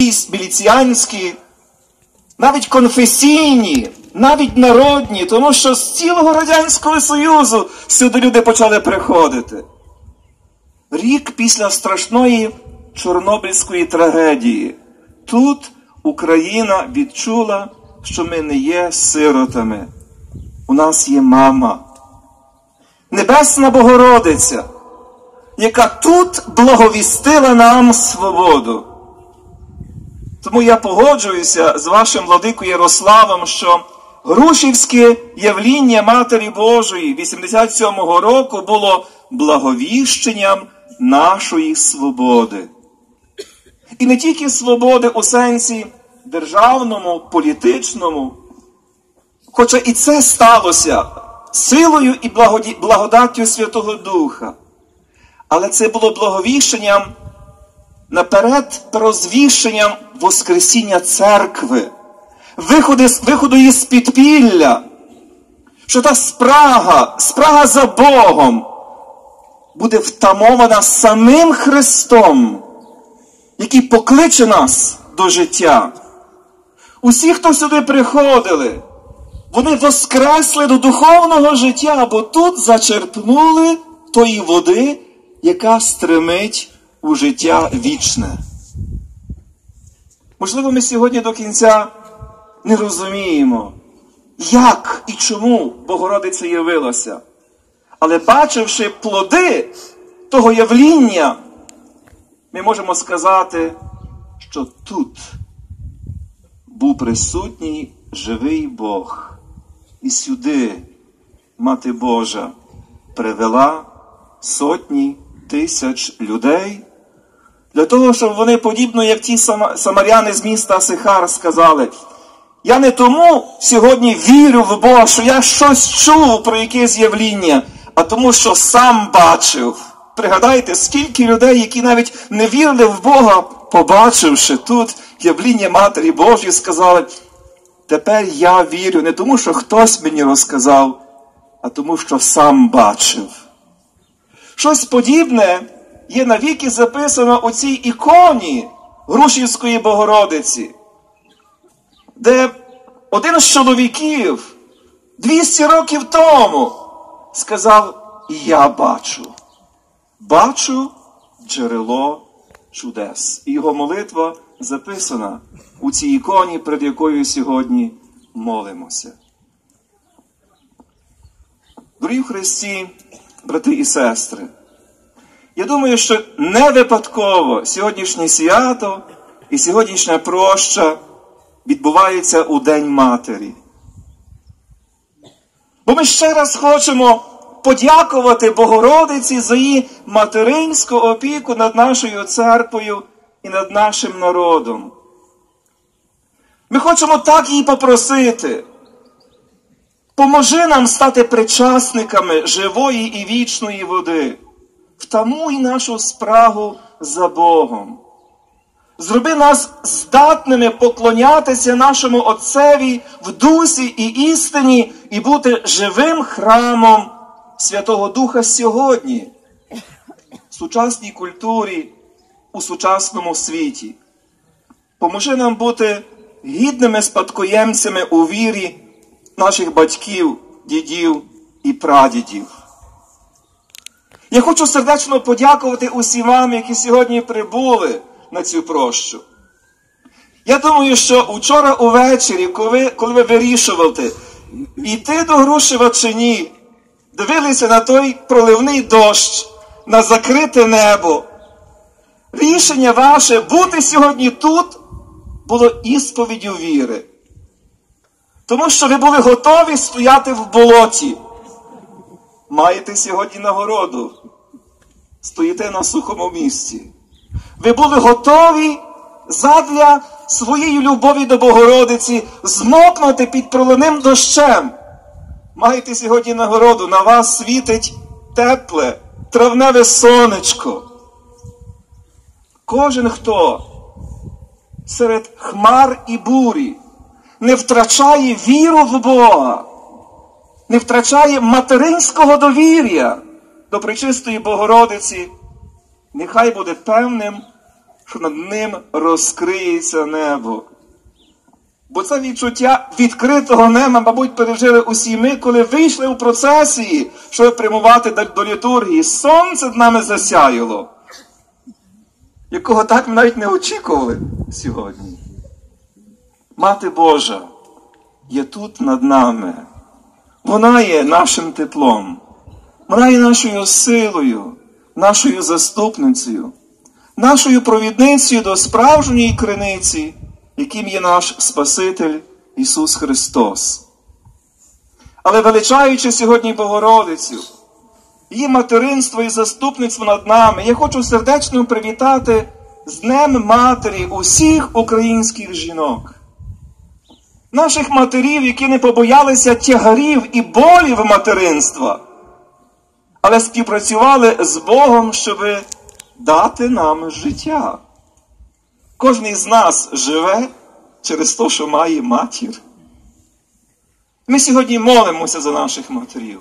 міліціянські, навіть конфесійні, навіть народні, тому що з цілого Радянського Союзу сюди люди почали приходити. Рік після страшної Чорнобильської трагедії. Тут Україна відчула, що ми не є сиротами. У нас є мама. Небесна Богородиця, яка тут благовістила нам свободу. Тому я погоджуюся з вашим владикою Ярославом, що Грушівське явління Матері Божої 87-го року було благовіщенням нашої свободи. І не тільки свободи у сенсі державному, політичному, хоча і це сталося силою і благодаттю Святого Духа. Але це було благовіщенням наперед розвіщенням Воскресіння церкви, виходу, виходу із підпілля, що та спрага, спрага за Богом буде втамована самим Христом, який покличе нас до життя. Усі, хто сюди приходили, вони воскресли до духовного життя, бо тут зачерпнули тої води, яка стремить у життя вічне. Можливо, ми сьогодні до кінця не розуміємо, як і чому Богородиця явилася. Але бачивши плоди того явління, ми можемо сказати, що тут був присутній живий Бог. І сюди Мати Божа привела сотні тисяч людей для того, щоб вони, подібно як ті самаряни з міста Сихар, сказали, я не тому сьогодні вірю в Бога, що я щось чув про якесь з'явління, а тому, що сам бачив. Пригадайте, скільки людей, які навіть не вірили в Бога, побачивши тут явління Матері Божої, сказали, тепер я вірю не тому, що хтось мені розказав, а тому, що сам бачив. Щось подібне є навіки записано у цій іконі Грушівської Богородиці, де один з чоловіків 200 років тому сказав: Я бачу, бачу джерело чудес. І його молитва записана у цій іконі, перед якою сьогодні молимося. Дорогі Христі, брати і сестри. Я думаю, що не випадково сьогоднішнє свято і сьогоднішня проща відбувається у День Матері. Бо ми ще раз хочемо подякувати Богородиці за її материнську опіку над нашою церквою і над нашим народом. Ми хочемо так її попросити. Поможи нам стати причасниками живої і вічної води втамуй нашу спрагу за Богом. Зроби нас здатними поклонятися нашому Отцеві в дусі і істині і бути живим храмом Святого Духа сьогодні, в сучасній культурі, у сучасному світі. Поможи нам бути гідними спадкоємцями у вірі наших батьків, дідів і прадідів. Я хочу сердечно подякувати усім вам, які сьогодні прибули на цю прощу. Я думаю, що вчора увечері, коли коли ви вирішували, йти до Грушева чи ні, дивилися на той проливний дощ, на закрите небо. Рішення ваше бути сьогодні тут було ісповіддю віри. Тому що ви були готові стояти в болоті маєте сьогодні нагороду. Стоїте на сухому місці. Ви були готові задля своєї любові до Богородиці змокнути під проливним дощем. Маєте сьогодні нагороду, на вас світить тепле, травневе сонечко. Кожен хто серед хмар і бурі не втрачає віру в Бога не втрачає материнського довір'я до Пречистої Богородиці, нехай буде певним, що над ним розкриється небо. Бо це відчуття відкритого неба, мабуть, пережили усі ми, коли вийшли у процесії, щоб прямувати до- літургії. Сонце над нами засяяло, якого так ми навіть не очікували сьогодні. Мати Божа є тут над нами. Вона є нашим теплом, вона є нашою силою, нашою заступницею, нашою провідницею до справжньої криниці, яким є наш Спаситель Ісус Христос. Але величаючи сьогодні Богородицю, її материнство і заступництво над нами, я хочу сердечно привітати з Днем Матері усіх українських жінок наших матерів, які не побоялися тягарів і болів материнства, але співпрацювали з Богом, щоб дати нам життя. Кожен з нас живе через те, що має матір. Ми сьогодні молимося за наших матерів.